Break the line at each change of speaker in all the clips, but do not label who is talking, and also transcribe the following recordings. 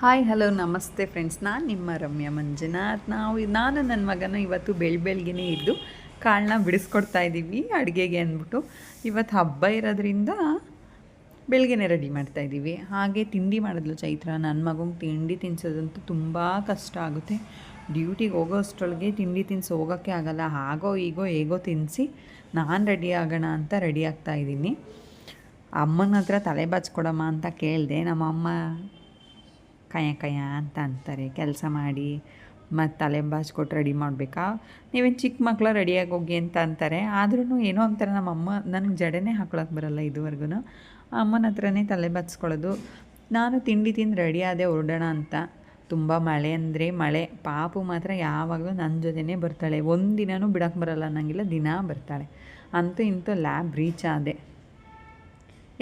Hi hello ನಮಸ್ತೆ friends ನಾನು ನಿಮ್ಮ ರಮ್ಯ ಮಂಜುನಾಥ್. ನಾವು ನಾನು ನನ್ನ ಮಗನ ಇವತ್ತು ಬೆಳ್ ಇದ್ದು ಕಾಳನ್ನ ಬಿಡಿಸ್ಕೊಡ್ತಾ ಇದ್ದೀವಿ, ಅಡುಗೆಗೆ ಅಂದ್ಬಿಟ್ಟು. ಇವತ್ತು ಹಬ್ಬ ಇರೋದ್ರಿಂದ ಬೆಳಗ್ಗೆ ರೆಡಿ ಮಾಡ್ತಾ ಇದ್ದೀವಿ. ಹಾಗೆ ತಿಂಡಿ ಮಾಡಿದ್ಲು ಚೈತ್ರ. ನನ್ನ ಮಗಂಗೆ ತಿಂಡಿ ತಿನ್ಸೋದಂತೂ ತುಂಬ ಕಷ್ಟ ಆಗುತ್ತೆ. ಡ್ಯೂಟಿಗೆ ಹೋಗೋ ಅಷ್ಟರೊಳಗೆ ತಿಂಡಿ ತಿನ್ಸಿ ಹೋಗೋಕ್ಕೆ ಆಗೋಲ್ಲ. ಹಾಗೋ ಈಗೋ ಹೇಗೋ ತಿನ್ನಿಸಿ ನಾನು ರೆಡಿ ಆಗೋಣ ಅಂತ ರೆಡಿ ಆಗ್ತಾ ಇದ್ದೀನಿ. ಅಮ್ಮನ ಹತ್ರ ತಲೆ ಬಾಚ್ಕೊಡಮ್ಮ ಅಂತ ಕೇಳಿದೆ. ನಮ್ಮಮ್ಮ ಕಯ ಕಯ ಅಂತ ಅಂತಾರೆ, ಕೆಲಸ ಮಾಡಿ ಮತ್ತು ತಲೆ ಬಾಚ್ಕೊಟ್ಟು ರೆಡಿ ಮಾಡಬೇಕಾ? ನೀವೇನು ಚಿಕ್ಕ ಮಕ್ಕಳು ರೆಡಿಯಾಗಿ ಹೋಗಿ ಅಂತ ಅಂತಾರೆ. ಆದ್ರೂ ಏನೋ ಅಂತಾರೆ ನಮ್ಮ ಅಮ್ಮ, ನನಗೆ ಜಡೆನೇ ಹಾಕೊಳಕ್ಕೆ ಬರಲ್ಲ ಇದುವರೆಗೂ ಅಮ್ಮನ ಹತ್ರನೇ ತಲೆ ಬಾಚ್ಕೊಳ್ಳೋದು. ನಾನು ತಿಂಡಿ ತಿಂದು ರೆಡಿ ಆದೆ ಹೊರಡೋಣ ಅಂತ. ತುಂಬ ಮಳೆ ಅಂದರೆ ಮಳೆ. ಪಾಪು ಮಾತ್ರ ಯಾವಾಗಲೂ ನನ್ನ ಜೊತೆನೇ ಬರ್ತಾಳೆ. ಒಂದು ದಿನವೂ ಬಿಡೋಕ್ಕೆ ಬರಲ್ಲ ಅನ್ನಂಗಿಲ್ಲ, ದಿನ ಬರ್ತಾಳೆ. ಅಂತೂ ಇಂತೂ ಲ್ಯಾಬ್ ರೀಚ್ ಆದೆ.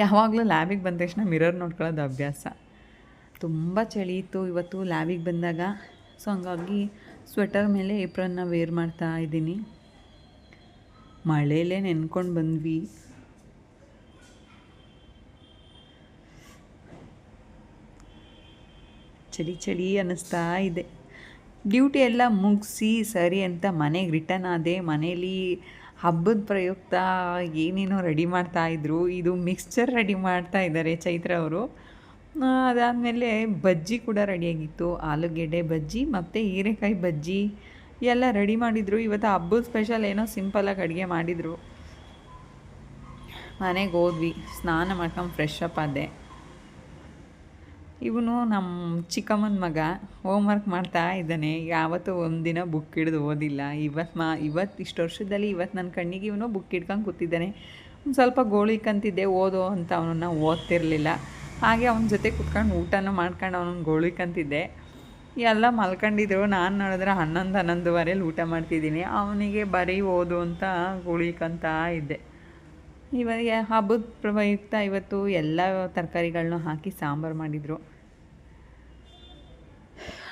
ಯಾವಾಗಲೂ ಲ್ಯಾಬಿಗೆ ಬಂದ ತಕ್ಷಣ ಮಿರರ್ ನೋಡ್ಕೊಳ್ಳೋದು ಅಭ್ಯಾಸ. ತುಂಬ ಚಳಿ ಇತ್ತು. ಇವತ್ತು ಲ್ಯಾಬಿಗೆ ಬಂದಾಗ ಸೊ ಹಂಗಾಗಿ ಸ್ವೆಟರ್ ಮೇಲೆ ಏಪ್ರನ್ನ ವೇರ್ ಮಾಡ್ತಾ ಇದ್ದೀನಿ. ಮಳೆಯಲ್ಲೇ ನೆನ್ಕೊಂಡು ಬಂದ್ವಿ. ಚಳಿ ಚಳಿ ಅನ್ನಿಸ್ತಾ ಇದೆ. ಡ್ಯೂಟಿ ಎಲ್ಲ ಮುಗಿಸಿ ಸರಿ ಅಂತ ಮನೆಗೆ ರಿಟರ್ನ್ ಆದೆ. ಮನೇಲಿ ಹಬ್ಬದ ಪ್ರಯುಕ್ತ ಏನೇನೋ ರೆಡಿ ಮಾಡ್ತಾಯಿದ್ರು ಇದು ಮಿಕ್ಸ್ಚರ್ ರೆಡಿ ಮಾಡ್ತಾ ಇದ್ದಾರೆ ಚೈತ್ರ ಅವರು. ಅದಾದಮೇಲೆ ಬಜ್ಜಿ ಕೂಡ ರೆಡಿಯಾಗಿತ್ತು. ಆಲೂಗೆಡ್ಡೆ ಬಜ್ಜಿ ಮತ್ತು ಹೀರೆಕಾಯಿ ಬಜ್ಜಿ ಎಲ್ಲ ರೆಡಿ ಮಾಡಿದರು. ಇವತ್ತು ಹಬ್ಬದ ಸ್ಪೆಷಲ್ ಏನೋ ಸಿಂಪಲಾಗಿ ಅಡುಗೆ ಮಾಡಿದರು. ಮನೆಗೆ ಹೋದ್ವಿ. ಸ್ನಾನ ಮಾಡ್ಕೊಂಡು ಫ್ರೆಶ್ ಅಪ್ ಆದೆ. ಇವನು ನಮ್ಮ ಚಿಕ್ಕಮ್ಮನ ಮಗ ಹೋಮ್ವರ್ಕ್ ಮಾಡ್ತಾ ಇದ್ದಾನೆ. ಯಾವತ್ತೂ ಒಂದಿನ ಬುಕ್ ಹಿಡಿದು ಓದಿಲ್ಲ. ಇವತ್ತು ಮಾ ಇವತ್ತು ಇಷ್ಟು ವರ್ಷದಲ್ಲಿ ಇವತ್ತು ನನ್ನ ಕಣ್ಣಿಗೆ ಇವನು ಬುಕ್ ಹಿಡ್ಕೊಂಡು ಕೂತಿದ್ದಾನೆ. ಸ್ವಲ್ಪ ಗೋಳಿಕ್ಕಂತಿದ್ದೆ ಓದೋ ಅಂತ ಅವನನ್ನು ಓದ್ತಿರಲಿಲ್ಲ. ಹಾಗೆ ಅವನ ಜೊತೆ ಕುತ್ಕೊಂಡು ಊಟನೂ ಮಾಡ್ಕೊಂಡು ಅವನ ಗೋಳಿಕಂತಿದ್ದೆ. ಎಲ್ಲ ಮಲ್ಕೊಂಡಿದ್ರು. ನಾನು ನೋಡಿದ್ರೆ ಹನ್ನೊಂದು, ಹನ್ನೊಂದುವರೆಲಿ ಊಟ ಮಾಡ್ತಿದ್ದೀನಿ. ಅವನಿಗೆ ಬರೀ ಓದು ಅಂತ ಗುಳಿಕಂತ ಇದ್ದೆ. ಇವಾಗ ಹಬ್ಬದ ಪ್ರಯುಕ್ತ ಇವತ್ತು ಎಲ್ಲ ತರಕಾರಿಗಳನ್ನೂ ಹಾಕಿ ಸಾಂಬಾರು ಮಾಡಿದರು.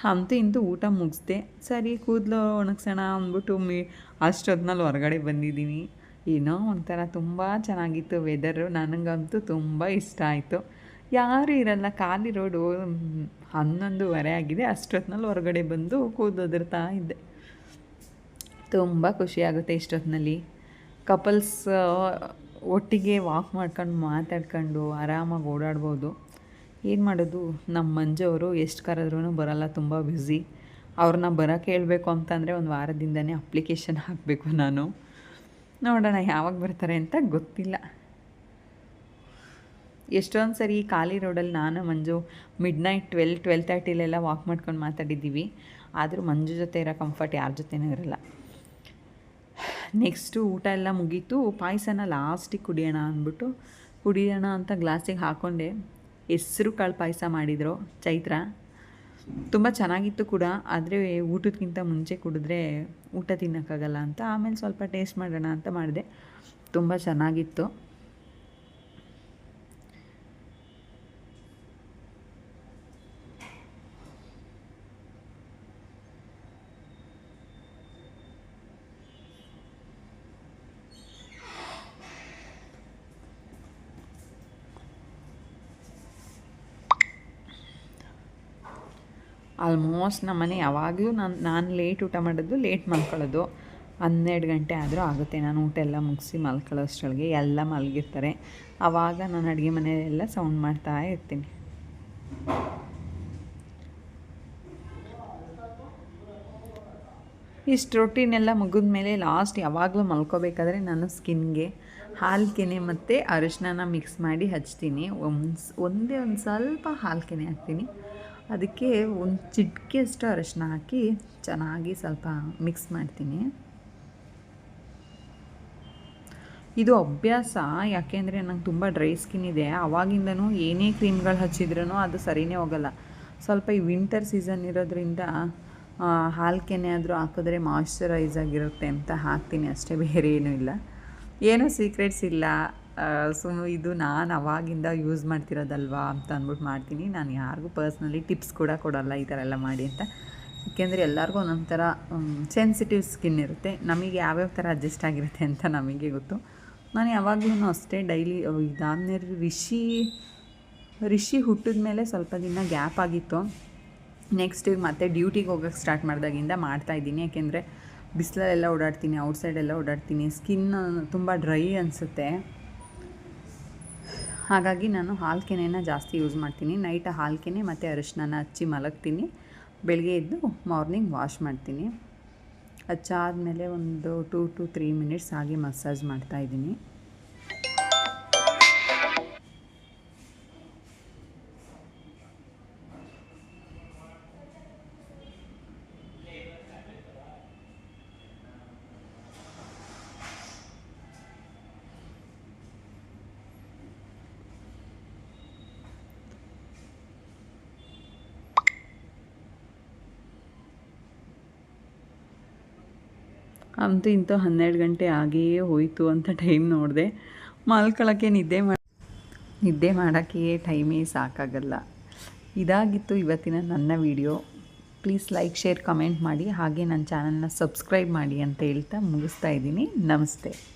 ಅಂತೂ ಇಂತೂ ಊಟ ಮುಗಿಸ್ದೆ. ಸರಿ, ಕೂದಲು ಒಣಗ್ಸೋಣ ಅಂದ್ಬಿಟ್ಟು ಮಿ ಅಷ್ಟೊತ್ತಿನಲ್ಲಿ ಹೊರಗಡೆ ಬಂದಿದ್ದೀನಿ. ಏನೋ ಒಂಥರ ತುಂಬ ಚೆನ್ನಾಗಿತ್ತು ವೆದರು ನನಗಂತೂ ತುಂಬ ಇಷ್ಟ ಆಯಿತು. ಯಾರೂ ಇರಲ್ಲ, ಖಾಲಿ ರೋಡು ಹನ್ನೊಂದುವರೆ ಆಗಿದೆ. ಅಷ್ಟೊತ್ತಿನಲ್ಲಿ ಹೊರಗಡೆ ಬಂದು ಕೂದೋದಿರ್ತಾ ಇದ್ದೆ. ತುಂಬ ಖುಷಿಯಾಗುತ್ತೆ ಇಷ್ಟೊತ್ತಿನಲ್ಲಿ ಕಪಲ್ಸ್ ಒಟ್ಟಿಗೆ ವಾಕ್ ಮಾಡ್ಕೊಂಡು ಮಾತಾಡ್ಕೊಂಡು ಆರಾಮಾಗಿ ಓಡಾಡ್ಬೋದು. ಏನು ಮಾಡೋದು? ನಮ್ಮ ಮಂಜವರು ಎಷ್ಟು ಕರೆದ್ರೂ ಬರಲ್ಲ, ತುಂಬ ಬ್ಯುಸಿ ಅವ್ರನ್ನ ಬರೋಕ್ಕೆ ಹೇಳಬೇಕು ಅಂತಂದರೆ ಒಂದು ವಾರದಿಂದನೇ ಅಪ್ಲಿಕೇಶನ್ ಹಾಕಬೇಕು ನಾನು. ನೋಡೋಣ ಯಾವಾಗ ಬರ್ತಾರೆ ಅಂತ ಗೊತ್ತಿಲ್ಲ. ಎಷ್ಟೊಂದು ಸರಿ ಖಾಲಿ ರೋಡಲ್ಲಿ ನಾನು, Manju midnight twelve twelve ತರ್ಟಿಲೆಲ್ಲ ವಾಕ್ ಮಾಡ್ಕೊಂಡು ಮಾತಾಡಿದ್ದೀವಿ. ಆದರೂ ಮಂಜು ಜೊತೆ ಇರೋ ಕಂಫರ್ಟ್ ಯಾರ ಜೊತೆನೂ ಇರಲ್ಲ. ನೆಕ್ಸ್ಟು ಊಟ ಎಲ್ಲ ಮುಗೀತು. ಪಾಯಸನ ಲಾಸ್ಟಿಗೆ ಕುಡಿಯೋಣ ಅಂದ್ಬಿಟ್ಟು ಕುಡಿಯೋಣ ಅಂತ ಗ್ಲಾಸಿಗೆ ಹಾಕ್ಕೊಂಡೆ ಹೆಸ್ರು ಕಾಳು ಪಾಯಸ ಮಾಡಿದರು ಚೈತ್ರ. ತುಂಬ ಚೆನ್ನಾಗಿತ್ತು ಕೂಡ. ಆದರೆ ಊಟಕ್ಕಿಂತ ಮುಂಚೆ ಕುಡಿದ್ರೆ ಊಟ ತಿನ್ನೋಕ್ಕಾಗಲ್ಲ ಅಂತ. ಆಮೇಲೆ ಸ್ವಲ್ಪ ಟೇಸ್ಟ್ ಮಾಡೋಣ ಅಂತ ಮಾಡಿದೆ. ತುಂಬ ಚೆನ್ನಾಗಿತ್ತು. ಆಲ್ಮೋಸ್ಟ್ ನಮ್ಮ ಮನೆ ಯಾವಾಗಲೂ ನಾನು ನಾನು ಲೇಟ್ ಊಟ ಮಾಡೋದು ಲೇಟ್ ಮಲ್ಕೊಳ್ಳೋದು. ಹನ್ನೆರಡು ಗಂಟೆ ಆದರೂ ಆಗುತ್ತೆ. ನಾನು ಊಟ ಎಲ್ಲ ಮುಗಿಸಿ ಮಲ್ಕೊಳ್ಳೋಷ್ಟರೊಳಗೆ ಎಲ್ಲ ಮಲಗಿರ್ತಾರೆ. ಆವಾಗ ನಾನು ಅಡುಗೆ ಮನೆಯಲ್ಲೆಲ್ಲ ಸೌಂಡ್ ಮಾಡ್ತಾ ಇರ್ತೀನಿ. ಇಷ್ಟು ರೊಟ್ಟಿನೆಲ್ಲ ಮುಗಿದ ಮೇಲೆ ಲಾಸ್ಟ್ ಯಾವಾಗಲೂ ಮಲ್ಕೋಬೇಕಾದ್ರೆ ನಾನು ಸ್ಕಿನ್ಗೆ ಹಾಲು ಕೆನೆ ಮತ್ತು ಅರಿಶಿನ ಮಿಕ್ಸ್ ಮಾಡಿ ಹಚ್ತೀನಿ. ಒಂದು, ಒಂದೇ ಒಂದು ಸ್ವಲ್ಪ ಹಾಲು ಕೆನೆ ಹಾಕ್ತೀನಿ. ಅದಕ್ಕೆ ಒಂದು ಚಿಟಿಕೆಯಷ್ಟು ಅರಶಿನ ಹಾಕಿ ಚೆನ್ನಾಗಿ ಸ್ವಲ್ಪ ಮಿಕ್ಸ್ ಮಾಡ್ತೀನಿ. ಇದು ಅಭ್ಯಾಸ, ಯಾಕೆಂದರೆ ನಂಗೆ ತುಂಬ ಡ್ರೈ ಸ್ಕಿನ್ ಇದೆ. ಆವಾಗಿಂದನೂ ಏನೇ ಕ್ರೀಮ್ಗಳು ಹಚ್ಚಿದ್ರೂ ಅದು ಸರಿಯೇ ಹೋಗಲ್ಲ. ಸ್ವಲ್ಪ ಈ ವಿಂಟರ್ ಸೀಸನ್ ಇರೋದ್ರಿಂದ ಹಾಲು ಕೆನೆ ಆದರೂ ಹಾಕಿದ್ರೆ ಮಾಯ್ಶ್ಚರೈಸ್ ಆಗಿರುತ್ತೆ ಅಂತ ಹಾಕ್ತೀನಿ ಅಷ್ಟೇ, ಬೇರೆ ಏನೂ ಇಲ್ಲ. ಏನೂ ಸೀಕ್ರೆಟ್ಸ್ ಇಲ್ಲ. ಸೊ ಇದು ನಾನು ಅವಾಗಿಂದ ಯೂಸ್ ಮಾಡ್ತಿರೋದಲ್ವಾ ಅಂತ ಅಂದ್ಬಿಟ್ಟು ಮಾಡ್ತೀನಿ. ನಾನು ಯಾರಿಗೂ ಪರ್ಸ್ನಲಿ ಟಿಪ್ಸ್ ಕೂಡ ಕೊಡಲ್ಲ ಈ ಥರ ಎಲ್ಲ ಮಾಡಿ ಅಂತ. ಏಕೆಂದರೆ ಎಲ್ಲರಿಗೂ ಒಂದೊಂದು ಥರ ಸೆನ್ಸಿಟಿವ್ ಸ್ಕಿನ್ ಇರುತ್ತೆ. ನಮಗೆ ಯಾವ್ಯಾವ ಥರ ಅಡ್ಜಸ್ಟ್ ಆಗಿರುತ್ತೆ ಅಂತ ನಮಗೆ ಗೊತ್ತು. ನಾನು ಯಾವಾಗಲೂ ಅಷ್ಟೇ ಡೈಲಿ ಇದಾದ್ಮೇಲೆ ರಿಷಿ ರಿಷಿ ಹುಟ್ಟಿದ ಮೇಲೆ ಸ್ವಲ್ಪ ದಿನ ಗ್ಯಾಪ್ ಆಗಿತ್ತು. ನೆಕ್ಸ್ಟ್ ಮತ್ತೆ ಡ್ಯೂಟಿಗೆ ಹೋಗೋಕ್ಕೆ ಸ್ಟಾರ್ಟ್ ಮಾಡಿದಾಗಿಂದ ಮಾಡ್ತಾಯಿದ್ದೀನಿ ಯಾಕೆಂದರೆ ಬಿಸಿಲಲ್ಲೆಲ್ಲ ಓಡಾಡ್ತೀನಿ ಔಟ್ಸೈಡೆಲ್ಲ ಓಡಾಡ್ತೀನಿ. ಸ್ಕಿನ್ ತುಂಬ ಡ್ರೈ ಅನಿಸುತ್ತೆ. ಹಾಗಾಗಿ ನಾನು ಹಾಲು ಕೆನೆನ ಜಾಸ್ತಿ ಯೂಸ್ ಮಾಡ್ತೀನಿ. ನೈಟ್ ಹಾಲ್ಕೆನೆ ಮತ್ತು ಅರಿಶಿನ ಹಚ್ಚಿ ಮಲಗ್ತೀನಿ. ಬೆಳಗ್ಗೆ ಎದ್ದು ಮಾರ್ನಿಂಗ್ ವಾಶ್ ಮಾಡ್ತೀನಿ. ಹಚ್ಚಾದಮೇಲೆ ಒಂದು ಟೂ ಟು ತ್ರೀ ಮಿನಿಟ್ಸ್ ಹಾಗೆ ಮಸಾಜ್ ಮಾಡ್ತಾಯಿದ್ದೀನಿ ಅಂತೂ ಇಂಥ ಹನ್ನೆರಡು ಗಂಟೆ ಆಗಿಯೇ ಹೋಯಿತು ಅಂತ ಟೈಮ್ ನೋಡಿದೆ. ಮಲ್ಕೊಳ್ಳೋಕ್ಕೆ ನಿದ್ದೆ ಮಾಡಿ ನಿದ್ದೆ ಮಾಡೋಕ್ಕೆ ಟೈಮೇ ಸಾಕಾಗಲ್ಲ. ಇದಾಗಿತ್ತು ಇವತ್ತಿನ ನನ್ನ video. Please like, share, comment ಮಾಡಿ. ಹಾಗೆ ನನ್ನ ಚಾನಲ್ನ ಸಬ್ಸ್ಕ್ರೈಬ್ ಮಾಡಿ ಅಂತ ಹೇಳ್ತಾ ಮುಗಿಸ್ತಾ ಇದ್ದೀನಿ. ನಮಸ್ತೆ.